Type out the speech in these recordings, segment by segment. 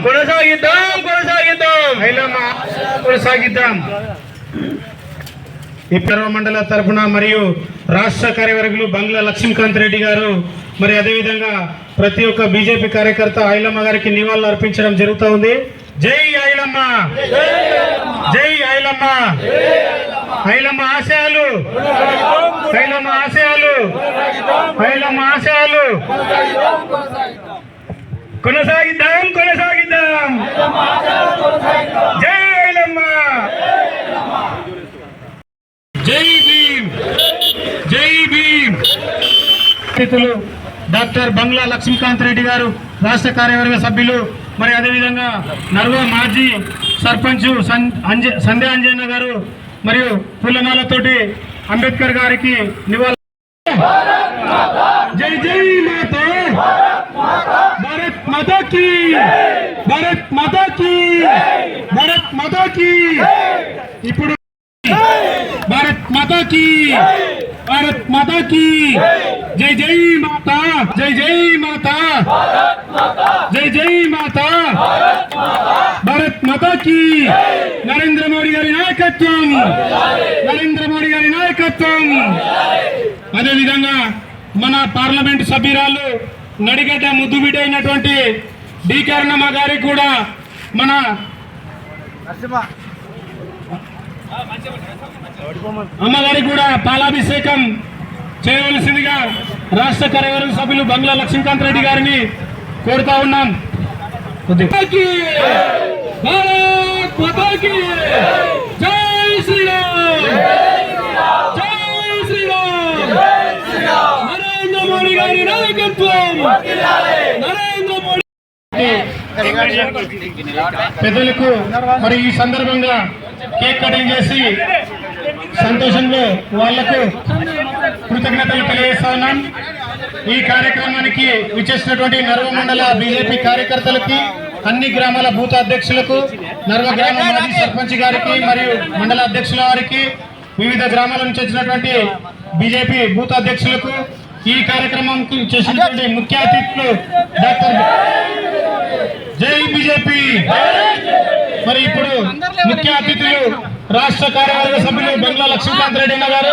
కొనసాగిద్దాం. కొనసాగిద్దాం కొనసాగిద్దాం. ఐలమ్మ కొనసాగిద్దాం. మండల తరపున మరియు రాష్ట్ర కార్యవర్గులు బంగ్లా లక్ష్మీకాంత్ రెడ్డి గారు మరి అదేవిధంగా ప్రతి ఒక్క బీజేపీ కార్యకర్త ఐలమ్మ గారికి నివాళులు అర్పించడం జరుగుతూ ఉంది. జై ఐలమ్మ! జై ఐలమ్మ! ఐలమ్మ ఆశయాలు! ఐలమ్మ ఆశయాలు! ఐలమ్మ ఆశయాలు! కొనసాగిద్దాం కొనసాగిద్దాం. జై ఐలమ్మ జై భీమ్. జై భీమ్. అతిథులు డాక్టర్ బంగ్లా లక్ష్మీకాంత్ రెడ్డి గారు రాష్ట్ర కార్యవర్గ సభ్యులు మరి అదేవిధంగా నర్వ మాజీ సర్పంచ్ సంధ్యా అంజయ్య గారు మరియు పూలమాలతోటి అంబేద్కర్ గారికి నివాళి జై జై మాత భారత్ మాతా కీ భారత్ మాతా కీ భరత్ మాతా కీ ఇప్పుడు భారత్ మాతా కీ భారత్ మాతా కీ జై జై మాతా. జై జై మాతా. జై జై మాతా. భారత్ మాతా కీ నరేంద్ర మోడీ గారి నాయకత్వం. నరేంద్ర మోడీ గారి నాయకత్వం. అదేవిధంగా మన పార్లమెంట్ సభ్యురాలు నడిగడ్డ ముద్దు బిడ్డ అయినటువంటి డి కరుణమ్మ గారికి కూడా మన అమ్మగారికి కూడా పాలాభిషేకం చేయవలసిందిగా రాష్ట్ర కార్యవర్గ సభ్యులు బంగ్లా లక్ష్మీకాంత్ రెడ్డి గారిని కోరుతా ఉన్నాం. భారత్ మాతాకి జై శ్రీరామ్ జై శ్రీరామ్ నరేంద్ర మోడీ గారి నాయకత్వం నరేంద్ర మోడీ పెద్దలకు మరి ఈ సందర్భంగా కేక్ కటింగ్ చేసి సంతోషంలో వాళ్ళకు కృతజ్ఞతలు తెలియజేస్తా ఉన్నాం ఈ కార్యక్రమానికి విచ్చేసినటువంటి నర్వ మండల బీజేపీ కార్యకర్తలకి అన్ని గ్రామాల బూత్ అధ్యక్షులకు నర్వ గ్రామ మాజీ సర్పంచ్ గారికి మరియు మండల అధ్యక్షుల వారికి వివిధ గ్రామాల నుంచి వచ్చినటువంటి బీజేపీ బూత్ అధ్యక్షులకు ఈ కార్యక్రమానికి చేసినటువంటి ముఖ్య అతిథులు డాక్టర్ జై బీజేపీ. మరి ఇప్పుడు ముఖ్య అతిథులు రాష్ట్ర కార్యవర్గ సభ్యులు బంగ్లా లక్ష్మీకాంత్ రెడ్డి అన్న గారు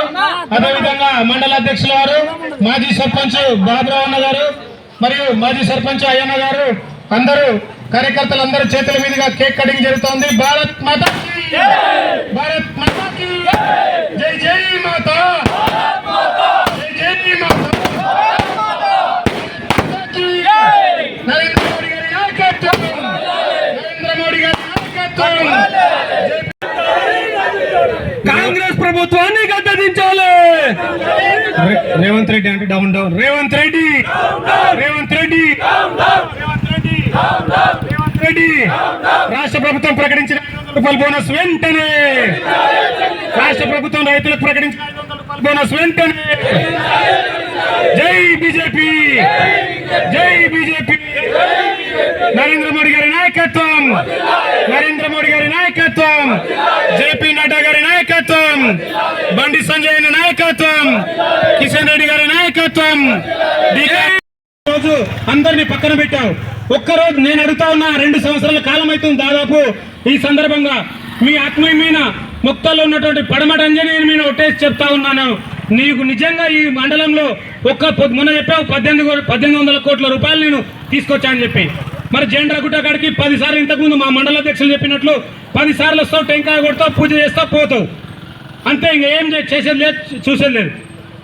అదేవిధంగా మండల అధ్యక్షుల వారు మాజీ సర్పంచ్ బాబురావు అన్న గారు మరియు మాజీ సర్పంచ్ అయ్యన్న గారు అందరూ కార్యకర్తలందరూ చేతుల మీదుగా కేక్ కటింగ్ జరుగుతోంది. భారత్ మాత భారత్ మాత జై జై మాత జై జై మాతా నరేంద్ర మోడీ గారి నాయకత్వం నరేంద్ర మోడీ గారి నాయకత్వం కాంగ్రెస్ ప్రభుత్వాన్ని గద్దదించాలి రే- రేవంత్ రెడ్డి అంటే డౌన్ డౌన్. రేవంత్ రెడ్డి! రేవంత్ రెడ్డి! రేవంత్ రెడ్డి! రేవంత్ రెడ్డి రాష్ట్ర ప్రభుత్వం ప్రకటించిన రూపాయల బోనస్ వెంటనే! రాష్ట్ర ప్రభుత్వం రైతులకు ప్రకటించిన బోనస్ వెంటనే! జై బీజేపీ! జై బీజేపీ! నరేంద్ర మోడీ గారి నాయకత్వం. నరేంద్ర మోడీ గారి నాయకత్వం. జేపీ నడ్డా గారి నాయకత్వం. బండి సంజయ్ నాయకత్వం. కిషన్ రెడ్డి గారి నాయకత్వం. రోజు అందరిని పక్కన పెట్టావు. ఒక్కరోజు నేను అడుగుతా ఉన్నా రెండు సంవత్సరాల కాలం అవుతుంది దాదాపు ఈ సందర్భంగా. మీ ఆత్మీయమైన మొక్కల్లో ఉన్నటువంటి పడమట అంజనేయుని మీద ఒట్టేసి చెప్తా ఉన్నాను. నీకు నిజంగా ఈ మండలంలో ఒక్క మొన్న చెప్పావు పద్దెనిమిది కో- పద్దెనిమిది వందల కోట్ల రూపాయలు నేను తీసుకొచ్చా అని చెప్పి. మరి జెండ్రగుట్ట కాడికి పది సార్లు ఇంతకుముందు మా మండల అధ్యక్షులు చెప్పినట్లు పది సార్లు వస్తావు టెంకాయ కొడతావు పూజ చేస్తావు పోతావు. అంతే ఇంకా ఏం చేసేది లేదు చూసేది లేదు.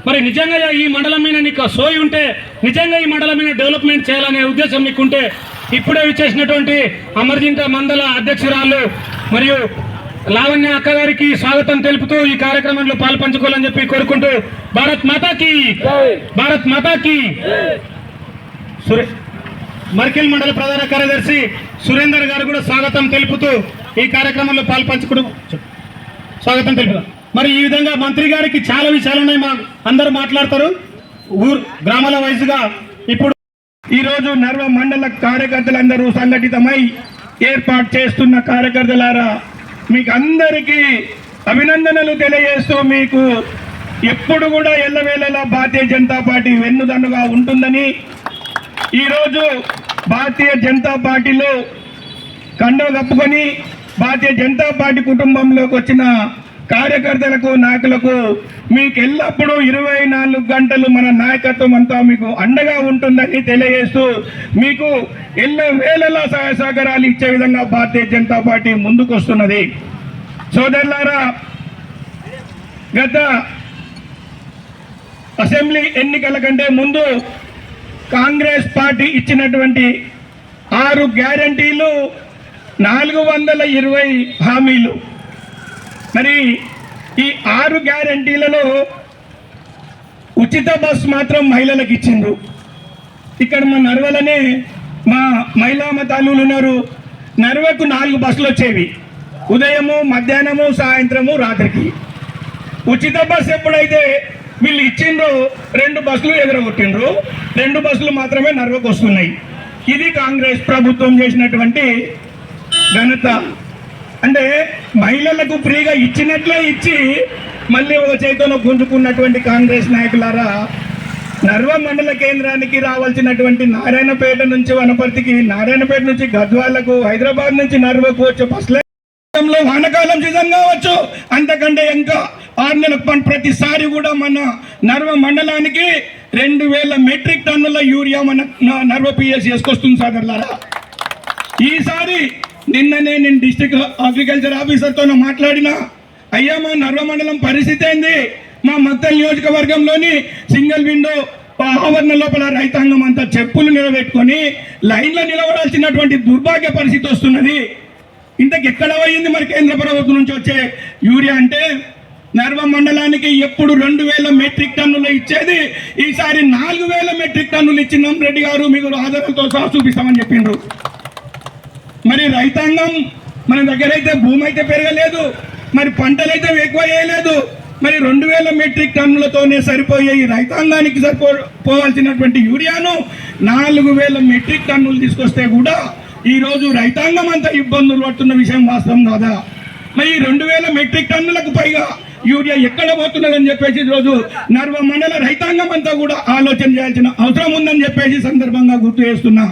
మరి నిజంగా ఈ మండలం మీద నీకు సోయి ఉంటే నిజంగా ఈ మండలం మీద డెవలప్మెంట్ చేయాలనే ఉద్దేశం నీకుంటే ఇప్పుడే విచ్చేసినటువంటి అమర్జింత మండల అధ్యక్షురాలు మరియు లావణ్య అక్క గారికి స్వాగతం తెలుపుతూ ఈ కార్యక్రమంలో పాలు పంచుకోవాలని చెప్పి కోరుకుంటూ భారత్ మాతాకి భారత్ మాతాకి. సురే మర్కిల్ మండల ప్రధాన కార్యదర్శి సురేందర్ గారు కూడా స్వాగతం తెలుపుతూ ఈ కార్యక్రమంలో పాల్పంచుకోవడం స్వాగతం తెలుపుతాం మరి ఈ విధంగా మంత్రి గారికి చాలా విషయాలు ఉన్నాయి మా అందరూ మాట్లాడతారు. ఊరు గ్రామాల వైజ్గా ఇప్పుడు ఈరోజు నర్వ మండల కార్యకర్తలందరూ సంఘటితమై ఏర్పాటు చేస్తున్న కార్యకర్తలారా మీకు అందరికీ అభినందనలు తెలియజేస్తూ మీకు ఎప్పుడు కూడా ఎల్లవేళలా భారతీయ జనతా పార్టీ వెన్నుదన్నుగా ఉంటుందని ఈరోజు భారతీయ జనతా పార్టీలో కండవ కప్పుకొని భారతీయ జనతా పార్టీ కుటుంబంలోకి వచ్చిన కార్యకర్తలకు నాయకులకు మీకు ఎల్లప్పుడూ ఇరవై నాలుగు గంటలు మన నాయకత్వం అంతా మీకు అండగా ఉంటుందని తెలియజేస్తూ మీకు ఎల్ల వేళలా సహాయ సహకారాలు ఇచ్చే విధంగా భారతీయ జనతా పార్టీ ముందుకొస్తున్నది. సోదరులారా గత అసెంబ్లీ ఎన్నికల కంటే ముందు కాంగ్రెస్ పార్టీ ఇచ్చినటువంటి ఆరు గ్యారంటీలు నాలుగు వందల ఇరవై హామీలు. మరి ఈ ఆరు గ్యారంటీలలో ఉచిత బస్సు మాత్రం మహిళలకు ఇచ్చిండ్రు. ఇక్కడ మా నర్వలనే మా మహిళా మతాలు ఉన్నారు. నర్వకు నాలుగు బస్సులు వచ్చేవి. ఉదయము మధ్యాహ్నము సాయంత్రము రాత్రికి. ఉచిత బస్సు ఎప్పుడైతే వీళ్ళు ఇచ్చిండ్రు రెండు బస్సులు ఎగరగొట్టిండ్రు. రెండు బస్సులు మాత్రమే నర్వకు వస్తున్నాయి. ఇది కాంగ్రెస్ ప్రభుత్వం చేసినటువంటి ఘనత. అంటే మహిళలకు ఫ్రీగా ఇచ్చినట్లే ఇచ్చి మళ్ళీ ఒక చేతిలో గుంజుకున్నటువంటి కాంగ్రెస్ నాయకులారా నర్వ మండల కేంద్రానికి రావాల్సినటువంటి నారాయణపేట నుంచి వనపర్తికి నారాయణపేట నుంచి గద్వాలకు హైదరాబాద్ నుంచి నర్వకు వచ్చే బస్సులే వానకాలం సీజన్ కావచ్చు అంతకంటే ఇంకా ఆరు నెలల పని ప్రతిసారి కూడా మన నర్వ మండలానికి రెండు వేల మెట్రిక్ టన్నుల యూరియా మన నర్వ పిఎస్ చేసుకొస్తుంది సోదరులారా. ఈసారి నిన్ననే నేను డిస్టిక్ అగ్రికల్చర్ ఆఫీసర్తో మాట్లాడిన అయ్యా మా నర్వ మండలం పరిస్థితి ఏంది? మా మత్తల్ నియోజకవర్గంలోని సింగిల్ విండో ఆవరణ లోపల రైతాంగం అంతా చెప్పులు నిలబెట్టుకొని లైన్లో నిలబడాల్సినటువంటి దుర్భాగ్య పరిస్థితి వస్తున్నది. ఇంతకు ఎక్కడ పోయింది మరి కేంద్ర ప్రభుత్వం నుంచి వచ్చే యూరియా అంటే నర్వ మండలానికి ఎప్పుడు రెండు వేల మెట్రిక్ టన్నులు ఇచ్చేది? ఈసారి నాలుగు వేల మెట్రిక్ టన్నులు ఇచ్చినాం రెడ్డి గారు మీకు ఆధారాలతో సహా చూపిస్తామని చెప్పిండ్రు. మరి రైతాంగం మన దగ్గర అయితే భూమి అయితే పెరగలేదు మరి పంటలైతే ఎక్కువ వేయలేదు మరి రెండు వేల మెట్రిక్ టన్నులతోనే సరిపోయే ఈ రైతాంగానికి సరిపో పోవాల్సినటువంటి యూరియాను నాలుగు వేల మెట్రిక్ టన్నులు తీసుకొస్తే కూడా ఈరోజు రైతాంగం అంతా ఇబ్బందులు పడుతున్న విషయం వాస్తవం కాదా? మరి ఈ రెండు వేల మెట్రిక్ టన్నులకు పైగా యూరియా ఎక్కడ పోతున్నదని చెప్పేసి ఈరోజు నర్వ మండల రైతాంగం అంతా కూడా ఆలోచన చేయాల్సిన అవసరం ఉందని చెప్పేసి సందర్భంగా గుర్తు చేస్తున్నా.